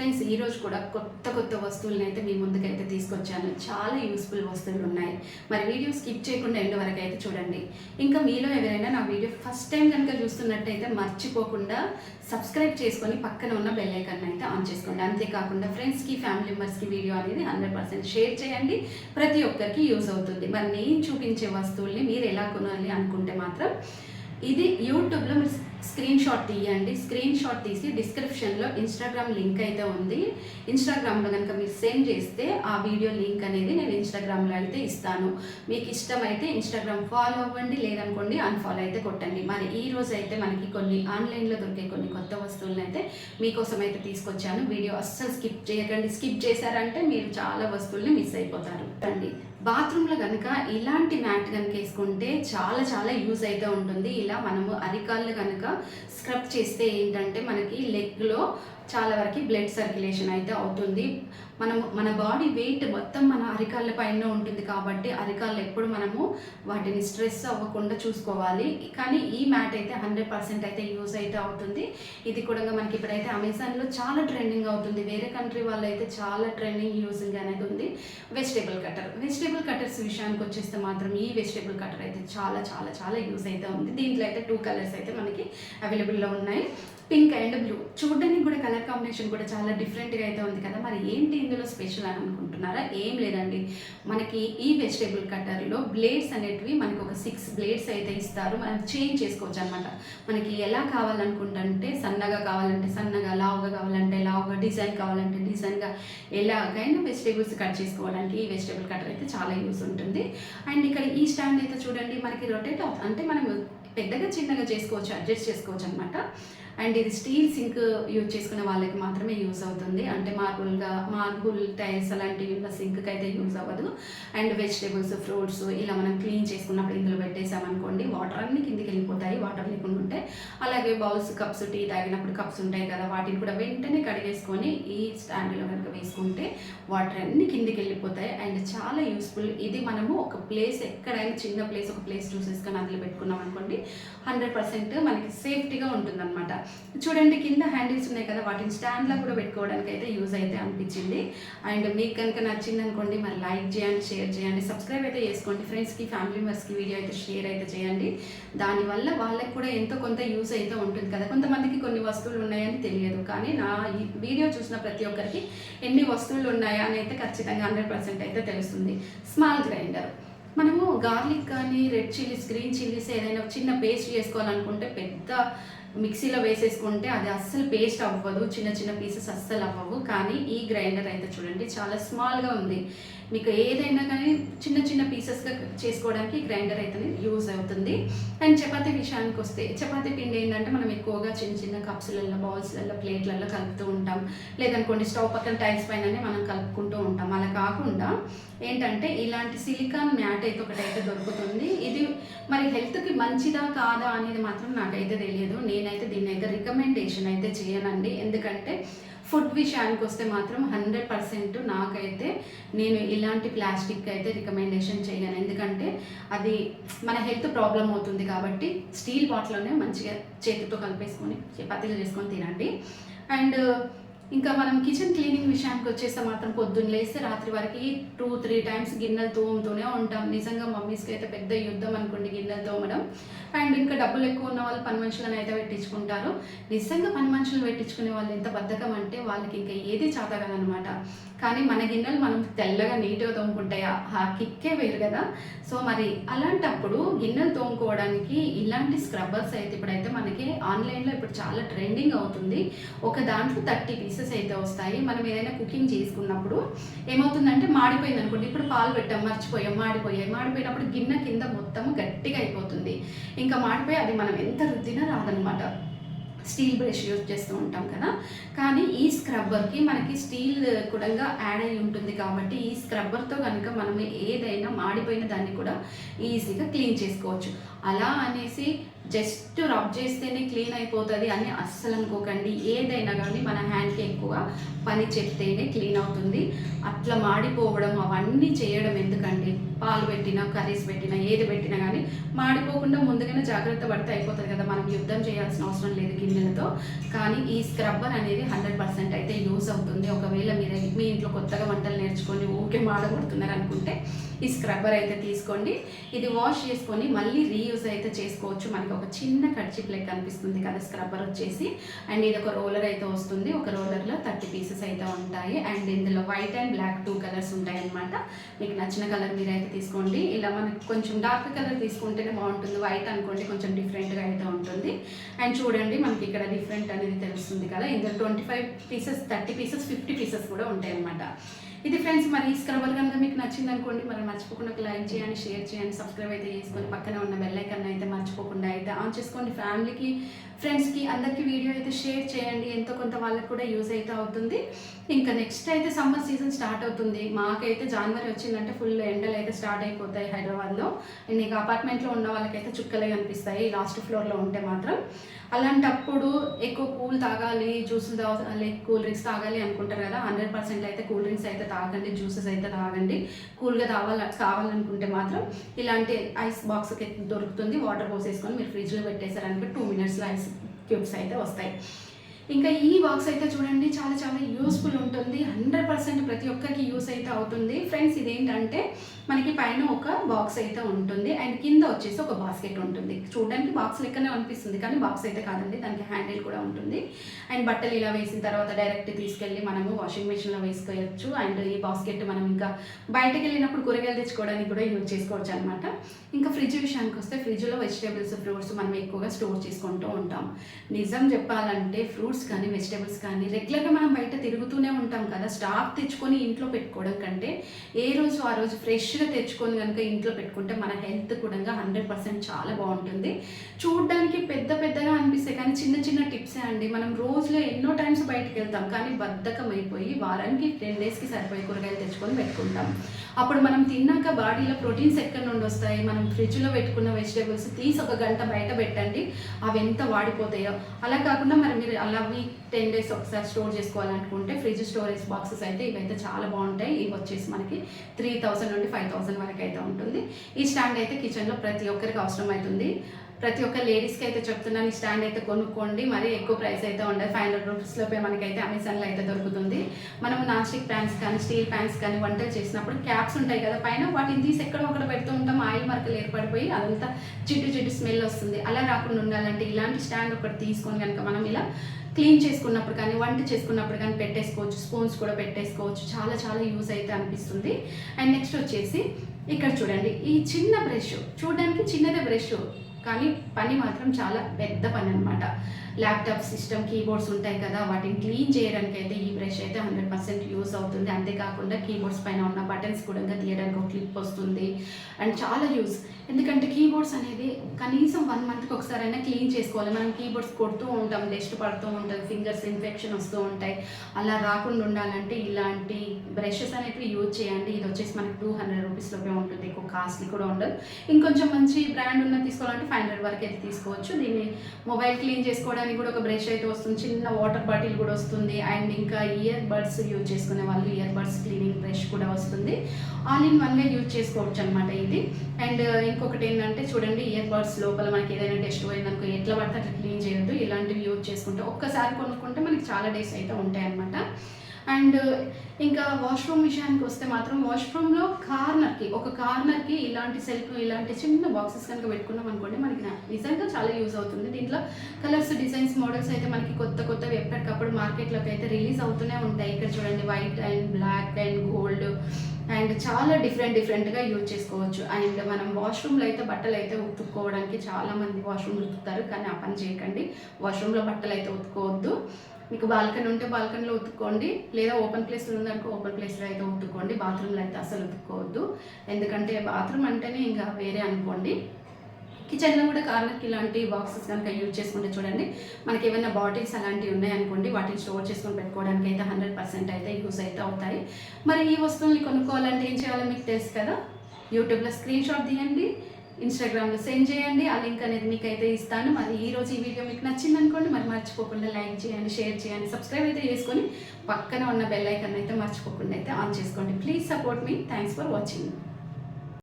Friends ఈరోజు కూడా కొత్త కొత్త వస్తువులను అయితే మీ ముందుకైతే తీసుకొచ్చాను. చాలా యూస్ఫుల్ వస్తువులు ఉన్నాయి. మరి వీడియో స్కిప్ చేయకుండా ఎండ్ వరకు అయితే చూడండి. ఇంకా మీలో ఎవరైనా నా వీడియో ఫస్ట్ టైం కనుక చూస్తున్నట్టయితే మర్చిపోకుండా సబ్స్క్రైబ్ చేసుకొని పక్కన ఉన్న బెల్ ఐకాన్ అయితే ఆన్ చేసుకోండి. అంతేకాకుండా ఫ్రెండ్స్కి ఫ్యామిలీ మెంబర్స్కి వీడియో అనేది హండ్రెడ్ పర్సెంట్ షేర్ చేయండి. ప్రతి ఒక్కరికి యూజ్ అవుతుంది. మరి నేను చూపించే వస్తువుల్ని మీరు ఎలా కొనాలి అనుకుంటే మాత్రం ఇది యూట్యూబ్లో మీరు స్క్రీన్ షాట్ తీయండి. స్క్రీన్ షాట్ తీసి డిస్క్రిప్షన్లో ఇన్స్టాగ్రామ్ లింక్ అయితే ఉంది. ఇన్స్టాగ్రామ్లో కనుక మీరు సెండ్ చేస్తే ఆ వీడియో లింక్ అనేది నేను ఇన్స్టాగ్రామ్లో అయితే ఇస్తాను. మీకు ఇష్టమైతే ఇన్స్టాగ్రామ్ ఫాలో అవ్వండి లేదనుకోండి అన్ఫాలో అయితే కొట్టండి. మరి ఈ రోజు అయితే మనకి కొన్ని ఆన్లైన్లో దొరికే కొన్ని కొత్త వస్తువులను అయితే మీకోసం అయితే తీసుకొచ్చాను. వీడియో అస్సలు స్కిప్ చేయకండి. స్కిప్ చేశారంటే మీరు చాలా వస్తువుల్ని మిస్ అయిపోతారు. రండి బాత్రూంలో కనుక ఇలాంటి మ్యాట్ కనుక వేసుకుంటే చాలా చాలా యూజ్ అయితే ఉంటుంది. ఇలా మనము అరికాళ్ళు కనుక స్క్రబ్ చేస్తే ఏంటంటే మనకి లెగ్లో చాలా వరకు బ్లడ్ సర్క్యులేషన్ అయితే అవుతుంది. మనము మన బాడీ వెయిట్ మొత్తం మన అరికాళ్ళ పైన ఉంటుంది కాబట్టి అరికాళ్ళు ఎప్పుడు మనము వాటిని స్ట్రెస్ అవ్వకుండా చూసుకోవాలి. కానీ ఈ మ్యాట్ అయితే హండ్రెడ్ పర్సెంట్ అయితే యూజ్ అయితే అవుతుంది. ఇది కూడా మనకి ఇప్పుడైతే అమెజాన్లో చాలా ట్రెండింగ్ అవుతుంది. వేరే కంట్రీ వాళ్ళు అయితే చాలా ట్రెండింగ్ యూజింగ్ అనేది ఉంది. Vegetable cutter. వెజిటేబుల్ కటర్స్ విషయానికి వచ్చేస్తే మాత్రం ఈ వెజిటేబుల్ కటర్ అయితే చాలా చాలా చాలా యూజ్ అయితే ఉంది. దీంట్లో అయితే టూ కలర్స్ అయితే మనకి అవైలబుల్లో ఉన్నాయి. Pink and blue. చూడడానికి కూడా కలర్ కాంబినేషన్ కూడా చాలా డిఫరెంట్గా అయితే ఉంది కదా. మరి ఏంటి ఇందులో స్పెషల్ అని అనుకుంటున్నారా? ఏం లేదండి. మనకి ఈ వెజిటేబుల్ కట్టర్లో బ్లేడ్స్ అనేటివి మనకి ఒక సిక్స్ బ్లేడ్స్ అయితే ఇస్తారు. మనం చేంజ్ చేసుకోవచ్చు అనమాట మనకి ఎలా కావాలనుకుంటుంటే సన్నగా కావాలంటే సన్నగా లావుగా కావాలంటే లావుగా డిజైన్ కావాలంటే డిజైన్గా ఎలాగైనా వెజిటేబుల్స్ కట్ చేసుకోవడానికి ఈ వెజిటేబుల్ కట్టర్ అయితే చాలా యూస్ ఉంటుంది. అండ్ ఇక్కడ ఈ స్టాండ్ అయితే చూడండి. మనకి రొటేట్ అంటే మనం పెద్దగా చిన్నగా చేసుకోవచ్చు అడ్జస్ట్ చేసుకోవచ్చు అనమాట అండ్ ఇది స్టీల్ సింక్ యూజ్ చేసుకునే వాళ్ళకి మాత్రమే యూజ్ అవుతుంది. అంటే మార్బుల్గా మార్బుల్ టైల్స్ అలాంటివి ఉన్న సింక్కి అయితే యూజ్ అవ్వదు. అండ్ వెజిటేబుల్స్ ఫ్రూట్స్ ఇలా మనం క్లీన్ చేసుకున్నప్పుడు ఇందులో పెట్టేసామనుకోండి వాటర్ అన్ని కిందికి వెళ్ళిపోతాయి. వాటర్ లేకుండా ఉంటే అలాగే బౌల్స్ కప్స్ టీ తాగినప్పుడు కప్స్ ఉంటాయి కదా వాటిని కూడా వెంటనే కడిగేసుకొని ఈ స్టాండ్లో కనుక వేసుకుంటే వాటర్ అన్ని కిందికి వెళ్ళిపోతాయి. అండ్ చాలా యూస్ఫుల్. ఇది మనము ఒక ప్లేస్ ఎక్కడైనా చిన్న ప్లేస్ ఒక ప్లేస్ చూసేసుకొని అందులో పెట్టుకున్నాం అనుకోండి హండ్రెడ్ పర్సెంట్ మనకి సేఫ్టీగా ఉంటుందన్నమాట. చూడండి కింద హ్యాండిల్స్ ఉన్నాయి కదా వాటిని స్టాండ్లో కూడా పెట్టుకోవడానికి అయితే యూజ్ అయితే అనిపించింది. అండ్ మీకు కనుక నచ్చింది అనుకోండి మరి లైక్ చేయండి షేర్ చేయండి సబ్స్క్రైబ్ అయితే చేసుకోండి. ఫ్రెండ్స్కి ఫ్యామిలీ మెంబర్స్కి వీడియో అయితే షేర్ అయితే చేయండి. దానివల్ల వాళ్ళకి కూడా ఎంతో కొంత యూజ్ అయితే ఉంటుంది కదా. కొంతమందికి కొన్ని వస్తువులు ఉన్నాయని తెలియదు కానీ నా ఈ వీడియో చూసిన ప్రతి ఒక్కరికి ఎన్ని వస్తువులు ఉన్నాయా అని అయితే ఖచ్చితంగా హండ్రెడ్ పర్సెంట్ అయితే తెలుస్తుంది. Small grinder. మనము గార్లిక్ కానీ రెడ్ చిల్లీస్ గ్రీన్ చిల్లీస్ ఏదైనా చిన్న పేస్ట్ చేసుకోవాలనుకుంటే పెద్ద మిక్సీలో వేసేసుకుంటే అది అస్సలు పేస్ట్ అవ్వదు చిన్న చిన్న పీసెస్ అస్సలు అవ్వవు. కానీ ఈ గ్రైండర్ అయితే చూడండి చాలా స్మాల్గా ఉంది. మీకు ఏదైనా కానీ చిన్న చిన్న పీసెస్గా చేసుకోవడానికి గ్రైండర్ అయితే యూజ్ అవుతుంది. అండ్ చపాతీ విషయానికి వస్తే చపాతీ పిండి ఏంటంటే మనం ఎక్కువగా చిన్న చిన్న కప్స్లలో బౌల్స్లలో ప్లేట్లలో కలుపుతూ ఉంటాం. లేదనుకోండి స్టవ్ పక్కన టైల్స్ పైననే మనం కలుపుకుంటూ ఉంటాం. అలా కాకుండా ఏంటంటే ఇలాంటి సిలికాన్ మ్యాట్ అయితే ఒకటైతే దొరుకుతుంది. ఇది మరి హెల్త్కి మంచిదా కాదా అనేది మాత్రం నాకైతే తెలియదు. నేనైతే దీన్ని అయితే రికమెండేషన్ అయితే చేయనండి. ఎందుకంటే ఫుడ్ విషయానికి వస్తే మాత్రం హండ్రెడ్ పర్సెంట్ నాకైతే నేను ఇలాంటి ప్లాస్టిక్ అయితే రికమెండేషన్ చేయను ఎందుకంటే అది మన హెల్త్ ప్రాబ్లం అవుతుంది కాబట్టి స్టీల్ బాటిల్లోనే మంచిగా చేతితో కలిపేసుకొని చపాతీలు చేసుకొని తినండి. అండ్ ఇంకా మనం కిచెన్ క్లీనింగ్ విషయానికి వచ్చేస్తే మాత్రం పొద్దున్న లేస్తే రాత్రి వరకు టూ త్రీ టైమ్స్ గిన్నెలు తోముతూనే ఉంటాం. నిజంగా మమ్మీస్కి అయితే పెద్ద యుద్ధం అనుకోండి గిన్నెలు తోమడం. అండ్ ఇంకా డబ్బులు ఎక్కువ ఉన్న వాళ్ళు పని మనుషులను అయితే పెట్టించుకుంటారు. నిజంగా పని మనుషులు పెట్టించుకునే వాళ్ళు ఎంత బద్ధకం అంటే వాళ్ళకి ఇంకా ఏది చాతగదనమాట కానీ మన గిన్నెలు మనం తెల్లగా నీట్గా తోముకుంటాయి ఆ కిక్కే వేరు కదా. సో మరి అలాంటప్పుడు గిన్నెలు తోముకోవడానికి ఇలాంటి స్క్రబ్బర్స్ అయితే ఇప్పుడైతే మనకి ఆన్లైన్లో ఇప్పుడు చాలా ట్రెండింగ్ అవుతుంది. ఒక దాంట్లో థర్టీ పీసెస్ అయితే వస్తాయి. మనం ఏదైనా కుకింగ్ చేసుకున్నప్పుడు ఏమవుతుందంటే మాడిపోయింది అనుకోండి. ఇప్పుడు పాలు పెట్టాం మర్చిపోయాం మాడిపోయాయి. మాడిపోయినప్పుడు గిన్నె కింద మొత్తం గట్టిగా అయిపోతుంది. ఇంకా మాడిపోయి అది మనం ఎంత రుద్దినా రాదనమాట స్టీల్ బ్రష్ యూజ్ చేస్తూ ఉంటాం కదా. కానీ ఈ స్క్రబ్బర్కి మనకి స్టీల్ కూడా యాడ్ అయి ఉంటుంది కాబట్టి ఈ స్క్రబ్బర్తో కనుక మనం ఏదైనా మాడిపోయిన దాన్ని కూడా ఈజీగా క్లీన్ చేసుకోవచ్చు. అలా అనేసి జస్ట్ రబ్ చేస్తేనే క్లీన్ అయిపోతుంది అని అస్సలు అనుకోకండి. ఏదైనా కానీ మన హ్యాండ్కి ఎక్కువ పని చెప్తేనే క్లీన్ అవుతుంది. అట్లా మాడిపోవడం అవన్నీ చేయడం ఎందుకండి? పాలు పెట్టినా కర్రీస్ పెట్టినా ఏది పెట్టినా కానీ మాడిపోకుండా ముందుగానే జాగ్రత్త పడితే అయిపోతుంది కదా మనం యుద్ధం చేయాల్సిన అవసరం లేదు గిన్నెలతో. కానీ ఈ స్క్రబ్బర్ అనేది హండ్రెడ్ పర్సెంట్ అయితే యూజ్ అవుతుంది. ఒకవేళ మీరు మీ ఇంట్లో కొత్తగా వంటలు నేర్చుకొని ఊకే మాడగొడుతున్నారు అనుకుంటే ఈ స్క్రబ్బర్ అయితే తీసుకోండి. ఇది వాష్ చేసుకొని మళ్ళీ రీయూజ్ అయితే చేసుకోవచ్చు. మనకి ఒక చిన్న కడ్చిప్ లెక్క కనిపిస్తుంది కదా స్క్రబ్బర్ వచ్చేసి. అండ్ ఇది ఒక రోలర్ అయితే వస్తుంది. ఒక రోలర్లో థర్టీ పీసెస్ అయితే ఉంటాయి. అండ్ ఇందులో white and black two colours ఉంటాయి అనమాట మీకు నచ్చిన కలర్ మీరు అయితే తీసుకోండి. ఇలా మనకి కొంచెం డార్క్ కలర్ ఉంటేనే బాగుంటుంది. వైట్ అనుకోండి కొంచెం డిఫరెంట్గా అయితే ఉంటుంది. అండ్ చూడండి మనకి ఇక్కడ డిఫరెంట్ అనేది తెలుస్తుంది కదా. ఇందులో twenty five pieces thirty pieces fifty pieces కూడా ఉంటాయి అన్నమాట ఇది ఫ్రెండ్స్ మరి ఈ స్క్రబర్ కనుక మీకు నచ్చింది అనుకోండి మరి మర్చిపోకుండా లైక్ చేయండి షేర్ చేయండి సబ్స్క్రైబ్ అయితే చేసుకొని పక్కన ఉన్న బెల్లైకన్ అయితే మర్చిపోకుండా అయితే ఆన్ చేసుకోండి. ఫ్యామిలీకి ఫ్రెండ్స్కి అందరికీ వీడియో అయితే షేర్ చేయండి. ఎంతో కొంత వాళ్ళకి కూడా యూజ్ అయితే అవుతుంది. ఇంకా నెక్స్ట్ అయితే సమ్మర్ సీజన్ స్టార్ట్ అవుతుంది. మాకైతే జనవరి వచ్చిందంటే ఫుల్ ఎండలు అయితే స్టార్ట్ అయిపోతాయి హైదరాబాద్లో. అండ్ ఇక అపార్ట్మెంట్లో ఉన్న వాళ్ళకైతే చుక్కలే కనిపిస్తాయి. లాస్ట్ ఫ్లోర్లో ఉంటే మాత్రం. అలాంటప్పుడు ఎక్కువ కూల్ తాగాలి జ్యూసులు తాగాలి కూల్ డ్రింక్స్ తాగాలి అనుకుంటారు కదా. హండ్రెడ్ పర్సెంట్ అయితే కూల్ డ్రింక్స్ అయితే తాగండి జ్యూసెస్ అయితే తాగండి. కూల్గా తాగాలి కావాలనుకుంటే మాత్రం ఇలాంటి ఐస్ బాక్స్ దొరుకుతుంది. వాటర్ పోసేసుకొని మీరు ఫ్రిడ్జ్లో పెట్టేశారనుకో టూ మినిట్స్లో ఐస్ క్యూబ్స్ అయితే వస్తాయి. ఇంకా ఈ బాక్స్ అయితే చూడండి చాలా చాలా యూస్ఫుల్ ఉంటుంది. హండ్రెడ్ పర్సెంట్ ప్రతి ఒక్కరికి యూస్ అయితే అవుతుంది. ఫ్రెండ్స్ ఇదేంటంటే మనకి పైన ఒక బాక్స్ అయితే ఉంటుంది. అండ్ కింద వచ్చేసి ఒక బాస్కెట్ ఉంటుంది. చూడడానికి బాక్స్ లెక్కనే అనిపిస్తుంది కానీ బాక్స్ అయితే కాదండి. దానికి హ్యాండిల్ కూడా ఉంటుంది. అండ్ బట్టలు ఇలా వేసిన తర్వాత డైరెక్ట్ తీసుకెళ్ళి మనము వాషింగ్ మెషిన్లో వేసుకోవచ్చు. అండ్ ఈ బాస్కెట్ మనం ఇంకా బయటకు వెళ్ళినప్పుడు కూరగాయలు తెచ్చుకోవడానికి కూడా యూజ్ చేసుకోవచ్చు అనమాట ఇంకా ఫ్రిడ్జ్ విషయానికి వస్తే ఫ్రిడ్జ్లో వెజిటేబుల్స్ ఫ్రూట్స్ మనం ఎక్కువగా స్టోర్ చేసుకుంటూ ఉంటాం. నిజం చెప్పాలంటే ఫ్రూట్స్ కానీ వెజిటేబుల్స్ కానీ రెగ్యులర్గా మనం బయట తిరుగుతూనే ఉంటాం కదా. స్టాక్ తెచ్చుకొని ఇంట్లో పెట్టుకోవడం కంటే ఏ రోజు ఆ రోజు ఫ్రెష్గా తెచ్చుకొని కనుక ఇంట్లో పెట్టుకుంటే మన హెల్త్ కూడా హండ్రెడ్ పర్సెంట్ చాలా బాగుంటుంది. చూడడానికి పెద్ద పెద్దగా అనిపిస్తాయి కానీ చిన్న చిన్న టిప్సే అండి. మనం రోజులో ఎన్నో టైమ్స్ బయటకు వెళ్తాం కానీ బద్ధకం అయిపోయి వారానికి టెన్ డేస్కి సరిపోయే కూరగాయలు తెచ్చుకొని పెట్టుకుంటాం. అప్పుడు మనం తిన్నాక బాడీలో ప్రోటీన్స్ ఎక్కడి నుండి వస్తాయి? మనం ఫ్రిడ్జ్లో పెట్టుకున్న వెజిటేబుల్స్ తీసి ఒక గంట బయట పెట్టండి. అవి ఎంత వాడిపోతాయో. అలా కాకుండా మరి మీరు అలా అవి టెన్ డేస్ ఒకసారి స్టోర్ చేసుకోవాలనుకుంటే ఫ్రిడ్జ్ స్టోరేజ్ బాక్సెస్ అయితే ఇవైతే చాలా బాగుంటాయి. ఇవి వచ్చేసి మనకి త్రీ థౌసండ్ నుండి ఫైవ్ థౌసండ్ వరకు అయితే ఉంటుంది. ఈ స్టాండ్ అయితే కిచెన్లో ప్రతి ఒక్కరికి అవసరం అవుతుంది ప్రతి ఒక్క లేడీస్కి అయితే చెప్తున్నాను ఈ స్టాండ్ అయితే కొనుక్కోండి. మరి ఎక్కువ ప్రైస్ అయితే ఉండదు. ఫైవ్ హండ్రెడ్ రూపీస్లోపే మనకైతే అమెజాన్లో అయితే దొరుకుతుంది. మనం నాస్టిక్ ప్యాన్స్ కానీ స్టీల్ ప్యాన్స్ కానీ వంటలు చేసినప్పుడు క్యాప్స్ ఉంటాయి కదా పైన. వాటిని తీసి ఎక్కడో ఒకటి పెడుతూ ఉంటాం. ఆయిల్ మరకలు ఏర్పడిపోయి అదంతా చిట్టు చిట్టు స్మెల్ వస్తుంది. అలా రాకుండా ఉండాలంటే ఇలాంటి స్టాండ్ ఒకటి తీసుకొని కనుక మనం ఇలా క్లీన్ చేసుకున్నప్పుడు కానీ వంట చేసుకున్నప్పుడు కానీ పెట్టేసుకోవచ్చు. స్పూన్స్ కూడా పెట్టేసుకోవచ్చు. చాలా చాలా యూజ్ అయితే అనిపిస్తుంది. అండ్ నెక్స్ట్ వచ్చేసి ఇక్కడ చూడండి ఈ చిన్న బ్రష్ చూడడానికి చిన్నదే బ్రష్ కానీ పని మాత్రం చాలా పెద్ద పని అనమాట ల్యాప్టాప్ సిస్టమ్ కీబోర్డ్స్ ఉంటాయి కదా వాటిని క్లీన్ చేయడానికి అయితే ఈ బ్రష్ అయితే హండ్రెడ్ పర్సెంట్ యూస్ అవుతుంది. అంతేకాకుండా కీబోర్డ్స్ పైన ఉన్న బటన్స్ కూడా తీయడానికి ఒక క్లిప్ వస్తుంది. అండ్ చాలా యూస్ ఎందుకంటే కీబోర్డ్స్ అనేది కనీసం వన్ మంత్కి ఒకసారైనా క్లీన్ చేసుకోవాలి. మనం కీబోర్డ్స్ కొడుతూ ఉంటాం డస్ట్ పడుతూ ఉంటుంది ఫింగర్స్ ఇన్ఫెక్షన్ వస్తూ ఉంటాయి. అలా రాకుండా ఉండాలంటే ఇలాంటి బ్రషెస్ అనేవి యూజ్ చేయండి. ఇది వచ్చేసి మనకి టూ హండ్రెడ్ రూపీస్లోపే ఉంటుంది. ఎక్కువ కాస్ట్లీ కూడా ఉండదు. ఇంకొంచెం మంచి బ్రాండ్ ఉన్నది తీసుకోవాలంటే ఫైవ్ హండ్రెడ్ వరకు అయితే తీసుకోవచ్చు. దీన్ని మొబైల్ క్లీన్ చేసుకోవడానికి కూడా ఒక బ్రష్ అయితే వస్తుంది. చిన్న వాటర్ బాటిల్ కూడా వస్తుంది. అండ్ ఇంకా ఇయర్ బడ్స్ యూజ్ చేసుకునే వాళ్ళు ఇయర్ బడ్స్ క్లీనింగ్ బ్రష్ కూడా వస్తుంది. ఆల్ ఇన్ వన్గా యూజ్ చేసుకోవచ్చు అనమాట ఇది. అండ్ ఇంకొకటి ఏంటంటే చూడండి ఇయర్ బడ్స్ లోపల మనకి ఏదైనా టెస్ట్ పోయిందనుకో ఎట్లా పడితే అట్లా క్లీన్ చేయొద్దు. ఇలాంటివి యూజ్ చేసుకుంటే ఒక్కసారి కొనుక్కుంటే మనకి చాలా డేస్ అయితే ఉంటాయి అనమాట అండ్ ఇంకా వాష్రూమ్ విషయానికి వస్తే మాత్రం వాష్రూమ్లో కార్నర్కి ఒక కార్నర్కి ఇలాంటి సెల్ఫ్ ఇలాంటి చిన్న బాక్సెస్ కనుక పెట్టుకున్నాం అనుకోండి మనకి నిజంగా చాలా యూజ్ అవుతుంది. దీంట్లో కలర్స్ డిజైన్స్ మోడల్స్ అయితే మనకి కొత్త కొత్తవి ఎప్పటికప్పుడు మార్కెట్లోకి అయితే రిలీజ్ అవుతూనే ఉంటాయి. ఇక్కడ చూడండి white and black and gold and చాలా డిఫరెంట్ డిఫరెంట్గా యూజ్ చేసుకోవచ్చు. అండ్ మనం వాష్రూమ్లో అయితే బట్టలు అయితే ఉతుక్కోవడానికి చాలా మంది ఉతుకుతారు. కానీ ఆ పని చేయకండి. వాష్రూమ్లో బట్టలు అయితే ఉతుక్కోవద్దు. మీకు బాల్కనీ ఉంటే బాల్కనీలో ఉతుక్కోండి. లేదా ఓపెన్ ప్లేస్లో ఉందనుకో ఓపెన్ ప్లేస్లో అయితే ఉతుక్కోండి. బాత్రూంలో అయితే అసలు ఉతుక్కోవద్దు. ఎందుకంటే బాత్రూమ్ అంటేనే ఇంకా వేరే అనుకోండి. కిచెన్లో కూడా కార్నర్కి ఇలాంటి బాక్సెస్ కనుక యూజ్ చేసుకుంటే చూడండి. మనకి ఏమైనా బాటిల్స్ అలాంటివి ఉన్నాయనుకోండి వాటిని స్టోర్ చేసుకొని పెట్టుకోవడానికి అయితే హండ్రెడ్ పర్సెంట్ అయితే యూస్ అయితే అవుతాయి. మరి ఈ వస్తువుల్ని కొనుక్కోవాలంటే ఏం చేయాలో మీకు తెలుసు కదా? యూట్యూబ్లో స్క్రీన్ షాట్ తీయండి. ఇన్స్టాగ్రామ్లో సెండ్ చేయండి. ఆ లింక్ అనేది మీకు అయితే ఇస్తాను. మరి ఈ రోజు ఈ వీడియో మీకు నచ్చింది అనుకోండి మరి మర్చిపోకుండా లైక్ చేయండి షేర్ చేయండి సబ్స్క్రైబ్ అయితే చేసుకొని పక్కన ఉన్న బెల్ ఐకన్ అయితే మర్చిపోకుండా అయితే ఆన్ చేసుకోండి. ప్లీజ్ సపోర్ట్ మీ థ్యాంక్స్ ఫర్ వాచింగ్